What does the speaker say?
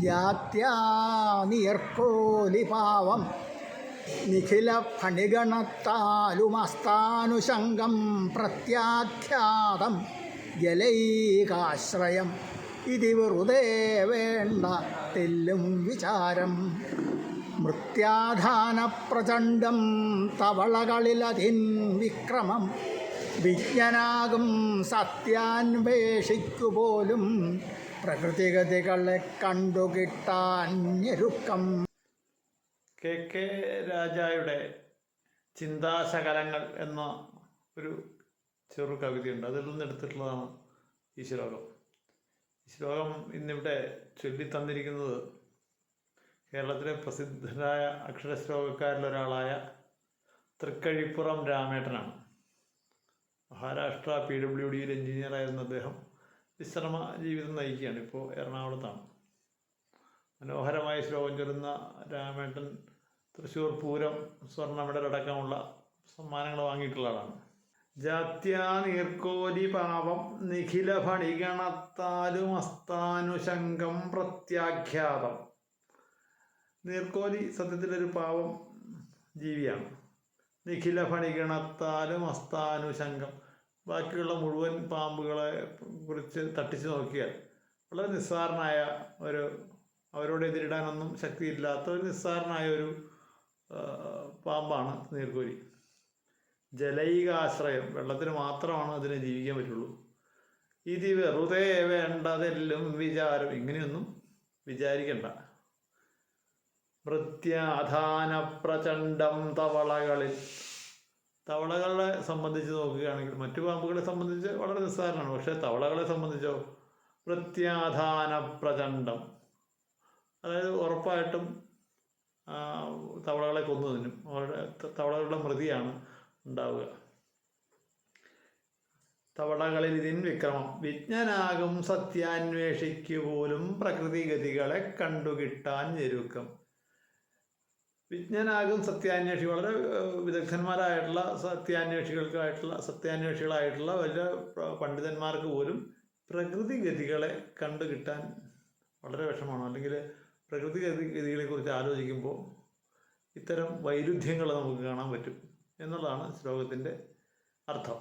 ജാത്യാ നീർക്കോലി പാവം നിഖില ഫണിഗണത്താലുമസ്താനുഷംഗം പ്രത്യാഖ്യാതം ജലൈകാശ്രയം ഇതി വെറുതെ വേണ്ട തെല്ലും വിചാരം. മൃത്യാധാനപ്രചണ്ഡം തവളകളിലതിൻ വിക്രമം. വിജ്ഞനാകും സത്യാന്വേഷിക്കുപോലും പ്രകൃതിഗതികളെ കണ്ടുകിട്ടാഞ്ഞെരുക്കം കെ കെ രാജായുടെ ചിന്താശകലങ്ങൾ എന്ന ഒരു ചെറു കവിതയുണ്ട്. അതിൽ നിന്ന് എടുത്തിട്ടുള്ളതാണ് ഈ ശ്ലോകം. ഈ ശ്ലോകം ഇന്നിവിടെ ചൊല്ലിത്തന്നിരിക്കുന്നത് കേരളത്തിലെ പ്രസിദ്ധരായ അക്ഷരശ്ലോകക്കാരിലൊരാളായ തൃക്കഴിപ്പുറം രാമേട്ടനാണ്. മഹാരാഷ്ട്ര പി ഡബ്ല്യു ഡിയിൽ എഞ്ചിനീയറായിരുന്ന അദ്ദേഹം വിശ്രമ ജീവിതം നയിക്കുകയാണ് ഇപ്പോൾ എറണാകുളത്താണ്. മനോഹരമായ ശ്ലോകം ചൊല്ലുന്ന രാമേട്ടൻ തൃശ്ശൂർ പൂരം സ്വർണ മെഡൽ അടക്കമുള്ള സമ്മാനങ്ങൾ വാങ്ങിയിട്ടുള്ള ആളാണ്. ജാത്യാ നീർക്കോലി പാപം നിഖില ഫണിഗണത്താലും അസ്താനുശങ്കം പ്രത്യാഖ്യാതം. നീർക്കോലി സത്യത്തിലൊരു പാവം ജീവിയാണ്. നിഖില ഫണിഗണത്താലും ബാക്കിയുള്ള മുഴുവൻ പാമ്പുകളെ കുറിച്ച് തട്ടിച്ച് നോക്കിയാൽ വളരെ നിസ്സാരനായ ഒരു അവരോട് എതിരിടാനൊന്നും ശക്തിയില്ലാത്ത ഒരു നിസ്സാരനായ ഒരു പാമ്പാണ് നീർക്കോലി ജലൈകാശ്രയം വെള്ളത്തിന് മാത്രമാണ് അതിനെ ജീവിക്കാൻ പറ്റുള്ളൂ. ഇത് വെറുതെ വേണ്ടതെല്ലാം വിചാരം. ഇങ്ങനെയൊന്നും വിചാരിക്കണ്ട. മൃത്യാധാന പ്രചണ്ഡം തവളകളിൽ തവളകളെ സംബന്ധിച്ച് നോക്കുകയാണെങ്കിൽ മറ്റു പാമ്പുകളെ സംബന്ധിച്ച് വളരെ നിസ്സാരമാണ്. പക്ഷേ തവളകളെ സംബന്ധിച്ചോ? പ്രത്യാധാന പ്രചണ്ഡം. അതായത് ഉറപ്പായിട്ടും തവളകളെ കൊന്നു തിന്നും അവരുടെ തവളകളുടെ മൃതിയാണ് ഉണ്ടാവുക. തവളകളിൽ ഇതിൻ വിക്രമം. വിജ്ഞനാകും സത്യാന്വേഷിക്കു പോലും പ്രകൃതിഗതികളെ കണ്ടുകിട്ടാൻ ഞെരുക്കം വിജ്ഞനാകും സത്യാന്വേഷി വളരെ വിദഗ്ധന്മാരായിട്ടുള്ള സത്യാന്വേഷികൾക്കായിട്ടുള്ള സത്യാന്വേഷികളായിട്ടുള്ള വലിയ പണ്ഡിതന്മാർക്ക് പോലും പ്രകൃതിഗതികളെ കണ്ടുകിട്ടാൻ വളരെ വിഷമമാണ്. അല്ലെങ്കിൽ പ്രകൃതി ഗതി ഗതികളെക്കുറിച്ച് ആലോചിക്കുമ്പോൾ ഇത്തരം വൈരുദ്ധ്യങ്ങൾ നമുക്ക് കാണാൻ പറ്റും എന്നുള്ളതാണ് ശ്ലോകത്തിന്റെ അർത്ഥം.